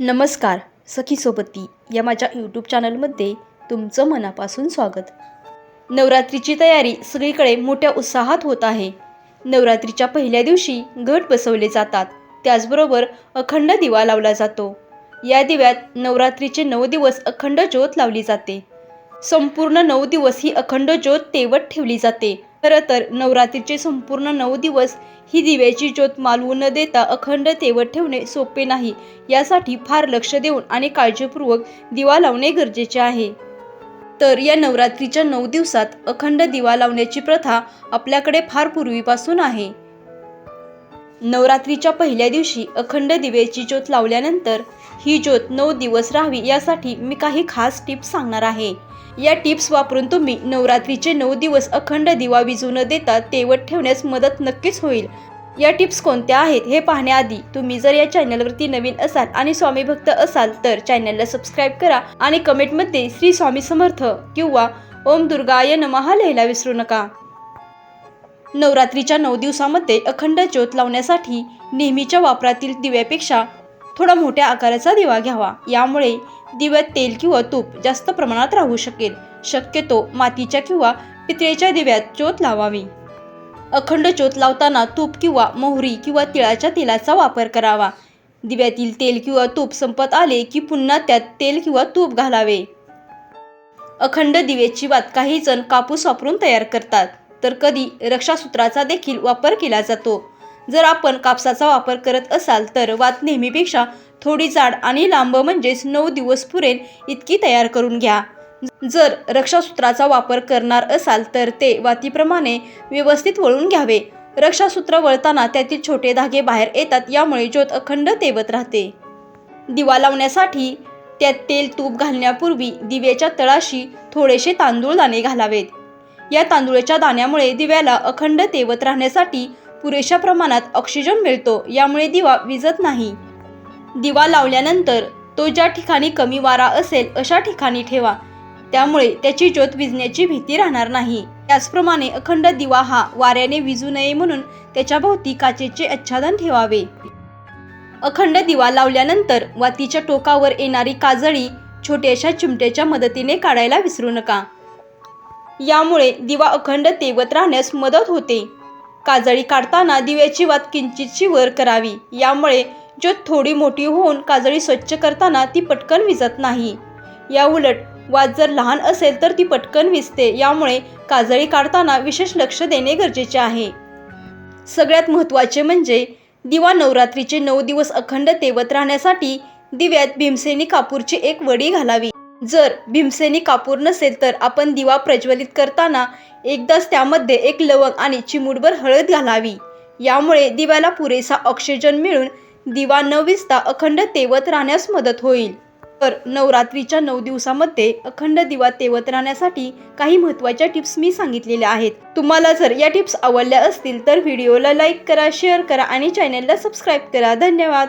नमस्कार सखी सोबती या माझ्या यूट्यूब चॅनलमध्ये तुमचं मनापासून स्वागत. नवरात्रीची तयारी सगळीकडे मोठ्या उत्साहात होत आहे. नवरात्रीच्या पहिल्या दिवशी घट बसवले जातात त्याचबरोबर अखंड दिवा लावला जातो. या दिव्यात नवरात्रीचे नऊ दिवस अखंड ज्योत लावली जाते. संपूर्ण नऊ दिवस ही अखंड ज्योत तेवत ठेवली जाते. खरं तर नवरात्रीचे संपूर्ण नऊ दिवस ही दिव्याची ज्योत मालवू न देता अखंड तेवत ठेवणे सोपे नाही. यासाठी फार लक्ष देऊन आणि काळजीपूर्वक दिवा लावणे गरजेचे आहे. तर या नवरात्रीच्या नऊ दिवसात अखंड दिवा लावण्याची प्रथा आपल्याकडे फार पूर्वीपासून आहे. नवरात्रीच्या पहिल्या दिवशी अखंड दिव्याची ज्योत लावल्यानंतर ही ज्योत नऊ दिवस राहावी यासाठी मी काही खास टिप्स सांगणार आहे. या टिप्स वापरून तुम्ही नवरात्रीचे नऊ दिवस अखंड दिवा विजू न देता तेवत ठेवण्यास मदत नक्कीच होईल. या टिप्स कोणत्या आहेत हे पाहण्याआधी तुम्ही जर या चॅनलवरती नवीन असाल आणि स्वामी भक्त असाल तर चॅनलला सबस्क्राईब करा आणि कमेंटमध्ये श्री स्वामी समर्थ किंवा ओम दुर्गाय नमहा लिहायला विसरू नका. नवरात्रीच्या नऊ दिवसामध्ये अखंड ज्योत लावण्यासाठी नेहमीच्या वापरातील दिव्यापेक्षा थोडा मोठ्या आकाराचा दिवा घ्यावा. यामुळे दिव्यात तेल किंवा तूप जास्त प्रमाणात राहू शकेल. शक्यतो मातीच्या किंवा पितळेच्या दिव्यात ज्योत लावावी. अखंड ज्योत लावताना तूप किंवा मोहरी किंवा तिळाच्या तेलाचा वापर करावा. दिव्यातील तेल किंवा तूप संपत आले की पुन्हा त्यात तेल किंवा तूप घालावे. अखंड दिव्याची वात काही जण कापूस वापरून तयार करतात. तर कधी रक्षासूत्राचा देखील वापर केला जातो. जर आपण कापसाचा वापर करत असाल तर वात नेहमीपेक्षा थोडी जाड आणि लांब म्हणजेच नऊ दिवस पुरेल इतकी तयार करून घ्या. जर रक्षासूत्राचा वापर करणार असाल तर ते वातीप्रमाणे व्यवस्थित वळून घ्यावे. रक्षासूत्र वळताना त्यातील छोटे धागे बाहेर येतात यामुळे ज्योत अखंड तेवत राहते. दिवा लावण्यासाठी त्यात तेल तूप घालण्यापूर्वी दिव्याच्या तळाशी थोडेसे तांदूळ दाणे घालावेत. या तांदूळाच्या दाण्यामुळे दिव्याला अखंड तेवत राहण्यासाठी पुरेशा प्रमाणात ऑक्सिजन मिळतो यामुळे दिवा विजत नाही. दिवा लावल्यानंतर तो ज्या ठिकाणी कमी वारा असेल अशा ठिकाणी ठेवा. त्यामुळे त्याची ज्योत विजण्याची भीती राहणार नाही. त्याचप्रमाणे अखंड दिवा हा वाऱ्याने विजू नये म्हणून त्याच्या भोवती काचेचे आच्छादन ठेवावे. अखंड दिवा लावल्यानंतर वातीच्या टोकावर येणारी काजळी छोट्याशा चिमट्याच्या मदतीने काढायला विसरू नका. यामुळे दिवा अखंड तेवत राहण्यास मदत होते. काजळी काढताना दिव्याची वात किंचितशी वर करावी. यामुळे ज्योत थोडी मोठी होऊन काजळी स्वच्छ करताना ती पटकन विजत नाही. या उलट वात जर लहान असेल तर ती पटकन विजते. यामुळे काजळी काढताना विशेष लक्ष देणे गरजेचे आहे. सगळ्यात महत्त्वाचे म्हणजे दिवा नवरात्रीचे नऊ दिवस अखंड तेवत राहण्यासाठी दिव्यात भीमसेनी कापूरची एक वडी घालावी. जर भीमसेनी कापूर नसेल तर आपण दिवा प्रज्वलित करताना एकदाच त्यामध्ये एक लवंग आणि चिमूटभर हळद घालावी. यामुळे दिव्याला पुरेसा ऑक्सिजन मिळून दिवा न विजता अखंड तेवत राहण्यास मदत होईल. तर नवरात्रीच्या नऊ दिवसामध्ये अखंड दिवा तेवत राहण्यासाठी काही महत्त्वाच्या टिप्स मी सांगितलेल्या आहेत. तुम्हाला जर या टिप्स आवडल्या असतील तर व्हिडिओला लाईक करा शेअर करा आणि चॅनलला सबस्क्राईब करा. धन्यवाद!